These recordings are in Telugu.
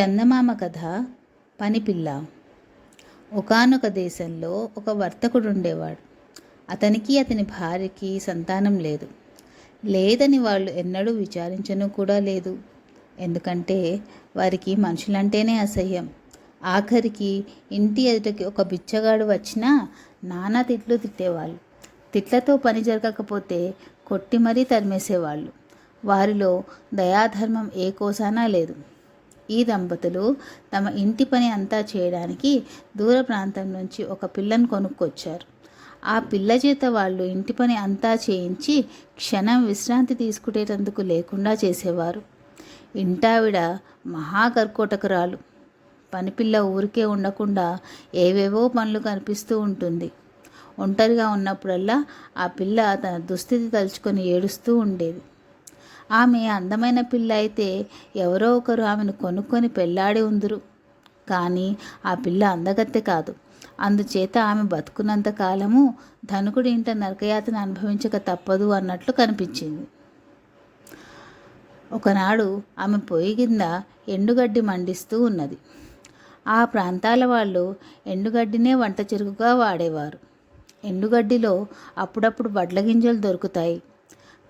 చందమామ కథ పనిపిల్ల. ఒకానొక దేశంలో ఒక వర్తకుడు ఉండేవాడు అతనికి అతని భార్యకి సంతానం లేదు. లేదని వాళ్ళు ఎన్నడూ విచారించను కూడా లేదు. ఎందుకంటే వారికి మనుషులంటేనే అసహ్యం. ఆఖరికి ఇంటి ఎదుటకి ఒక బిచ్చగాడు వచ్చినా నానా తిట్లు తిట్టేవాళ్ళు. తిట్లతో పని జరగకపోతే కొట్టి మరీ తరిమేసేవాళ్ళు. వారిలో దయాధర్మం ఏ కోసానా లేదు. ఈ దంపతులు తమ ఇంటి పని అంతా చేయడానికి దూర ప్రాంతం నుంచి ఒక పిల్లను కొనుక్కొచ్చారు. ఆ పిల్ల చేత వాళ్ళు ఇంటి పని అంతా చేయించి క్షణం విశ్రాంతి తీసుకునేటందుకు లేకుండా చేసేవారు. ఇంటావిడ మహాకర్కోటకురాలు. పనిపిల్ల ఊరికే ఉండకుండా ఏవేవో పనులు కనిపిస్తూ ఉంటుంది. ఒంటరిగా ఉన్నప్పుడల్లా ఆ పిల్ల తన దుస్థితి తలుచుకొని ఏడుస్తూ ఉండేది. ఆమె అందమైన పిల్ల అయితే ఎవరో ఒకరు ఆమెను కొనుక్కొని పెళ్ళాడి ఉందురు. కానీ ఆ పిల్ల అందగత్తె కాదు. అందుచేత ఆమె బతుకున్నంత కాలము ధనుకుడి ఇంట నరకయాతను అనుభవించక తప్పదు అన్నట్లు కనిపించింది. ఒకనాడు ఆమె పొయ్యి కింద ఎండుగడ్డి మండిస్తూ ఉన్నది. ఆ ప్రాంతాల వాళ్ళు ఎండుగడ్డినే వంట చెరుకుగా వాడేవారు. ఎండుగడ్డిలో అప్పుడప్పుడు వడ్ల గింజలు దొరుకుతాయి.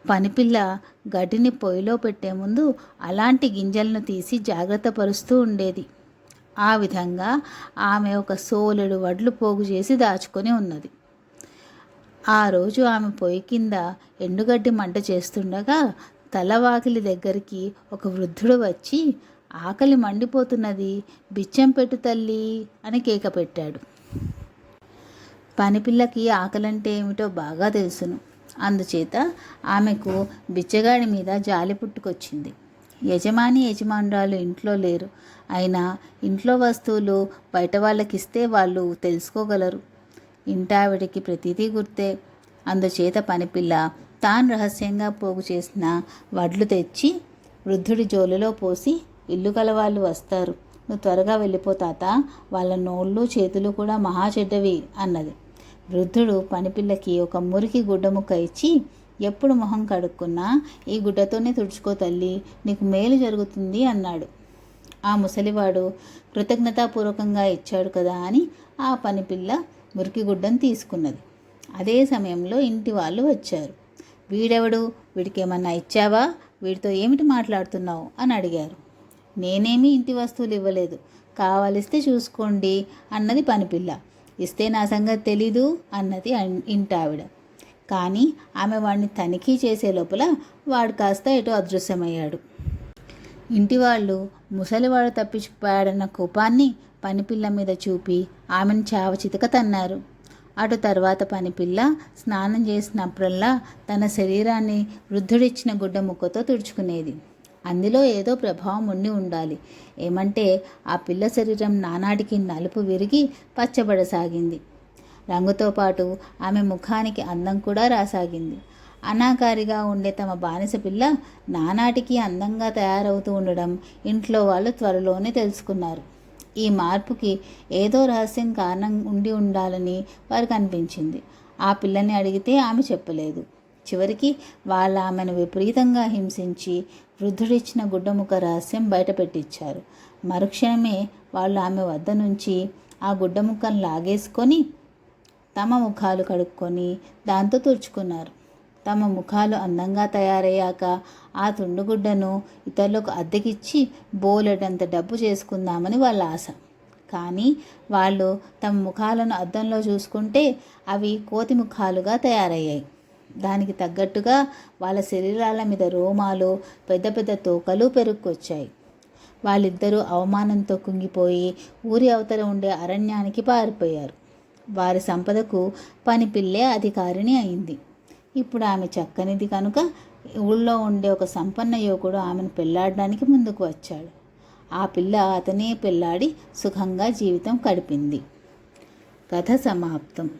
పనిపిల్ల గడ్డిని పొయ్యిలో పెట్టే ముందు అలాంటి గింజలను తీసి జాగ్రత్త పరుస్తూ ఉండేది. ఆ విధంగా ఆమె ఒక సోలెడు వడ్లు పోగు చేసి దాచుకొని ఉన్నది. ఆ రోజు ఆమె పొయ్యి కింద ఎండుగడ్డి మంట చేస్తుండగా తలవాకిలి దగ్గరికి ఒక వృద్ధుడు వచ్చి ఆకలి మండిపోతున్నది. బిచ్చం పెట్టు తల్లి అని కేక పెట్టాడు. పనిపిల్లకి ఆకలంటే ఏమిటో బాగా తెలుసును. అందుచేత ఆమెకు బిచ్చగాడి మీద జాలి పుట్టుకొచ్చింది. యజమాని యజమానురాలు ఇంట్లో లేరు. అయినా ఇంట్లో వస్తువులు బయట వాళ్ళకి ఇస్తే వాళ్ళు తెలుసుకోగలరు. ఇంటావిడికి ప్రతిదీ గుర్తే. అందుచేత పనిపిల్ల తాను రహస్యంగా పోగు చేసిన వడ్లు తెచ్చి వృద్ధుడి జోలులో పోసి ఇల్లు కలవాళ్ళు వస్తారు. నువ్వు త్వరగా వెళ్ళిపోతాత వాళ్ళ నోళ్ళు చేతులు కూడా మహా చెడ్డవి అన్నది. వృద్ధుడు పనిపిల్లకి ఒక మురికి గుడ్డ ముక్క ఇచ్చి ఎప్పుడు మొహం కడుక్కున్నా ఈ గుడ్డతోనే తుడుచుకో తల్లి నీకు మేలు జరుగుతుంది అన్నాడు. ఆ ముసలివాడు కృతజ్ఞతాపూర్వకంగా ఇచ్చాడు కదా అని ఆ పనిపిల్ల మురికి గుడ్డను తీసుకున్నది. అదే సమయంలో ఇంటి వాళ్ళు వచ్చారు. వీడెవడు? వీడికి ఏమన్నా ఇచ్చావా? వీడితో ఏమిటి మాట్లాడుతున్నావు? అని అడిగారు. నేనేమీ ఇంటి వస్తువులు ఇవ్వలేదు. కావలిస్తే చూసుకోండి అన్నది పనిపిల్ల. ఇస్తే నా సంగతి తెలీదు అన్నది ఇంటావిడ. కానీ ఆమె వాడిని తనిఖీ చేసే లోపల వాడు కాస్త ఎటో అదృశ్యమయ్యాడు. ఇంటి వాళ్ళు ముసలివాడు తప్పించిపోయాడన్న కోపాన్ని పనిపిల్ల మీద చూపి ఆమెను చావచితక తన్నారు. అటు తర్వాత పనిపిల్ల స్నానం చేసినప్పుడల్లా తన శరీరాన్ని వృద్ధుడిచ్చిన గుడ్డ ముక్కతో తుడుచుకునేది. అందులో ఏదో ప్రభావం ఉండి ఉండాలి. ఏమంటే ఆ పిల్ల శరీరం నానాటికి నలుపు విరిగి పచ్చబడసాగింది. రంగుతో పాటు ఆమె ముఖానికి అందం కూడా రాసాగింది. అనాకారిగా ఉండే తమ బానిస పిల్ల నానాటికి అందంగా తయారవుతూ ఉండడం ఇంట్లో వాళ్ళు త్వరలోనే తెలుసుకున్నారు. ఈ మార్పుకి ఏదో రహస్యం కారణం ఉండి ఉండాలని వారికి అనిపించింది. ఆ పిల్లని అడిగితే ఆమె చెప్పలేదు. చివరికి వాళ్ళ ఆమెను విపరీతంగా హింసించి వృద్ధుడిచ్చిన గుడ్డముఖ రహస్యం బయటపెట్టించారు మరుక్షణమే వాళ్ళు ఆమె వద్ద నుంచి ఆ గుడ్డముక్కను లాగేసుకొని తమ ముఖాలు కడుక్కొని దాంతో తుడుచుకున్నారు. తమ ముఖాలు అందంగా తయారయ్యాక ఆ తుండుగుడ్డను ఇతరులకు అద్దెకిచ్చి బోలెడంత డబ్బు చేసుకుందామని వాళ్ళ ఆశ. కానీ వాళ్ళు తమ ముఖాలను అద్దంలో చూసుకుంటే అవి కోతి ముఖాలుగా తయారయ్యాయి. దానికి తగ్గట్టుగా వాళ్ళ శరీరాల మీద రోమాలు పెద్ద పెద్ద తోకలు పెరుక్కొచ్చాయి. వాళ్ళిద్దరూ అవమానంతో కుంగిపోయి ఊరి అవతల ఉండే అరణ్యానికి పారిపోయారు. వారి సంపదకు పని పిల్లే అధికారిని అయింది. ఇప్పుడు ఆమె చక్కనిది కనుక ఊళ్ళో ఉండే ఒక సంపన్న యువకుడు ఆమెను పెళ్ళాడడానికి ముందుకు వచ్చాడు. ఆ పిల్ల అతనే పెళ్ళాడి సుఖంగా జీవితం గడిపింది. కథ సమాప్తం.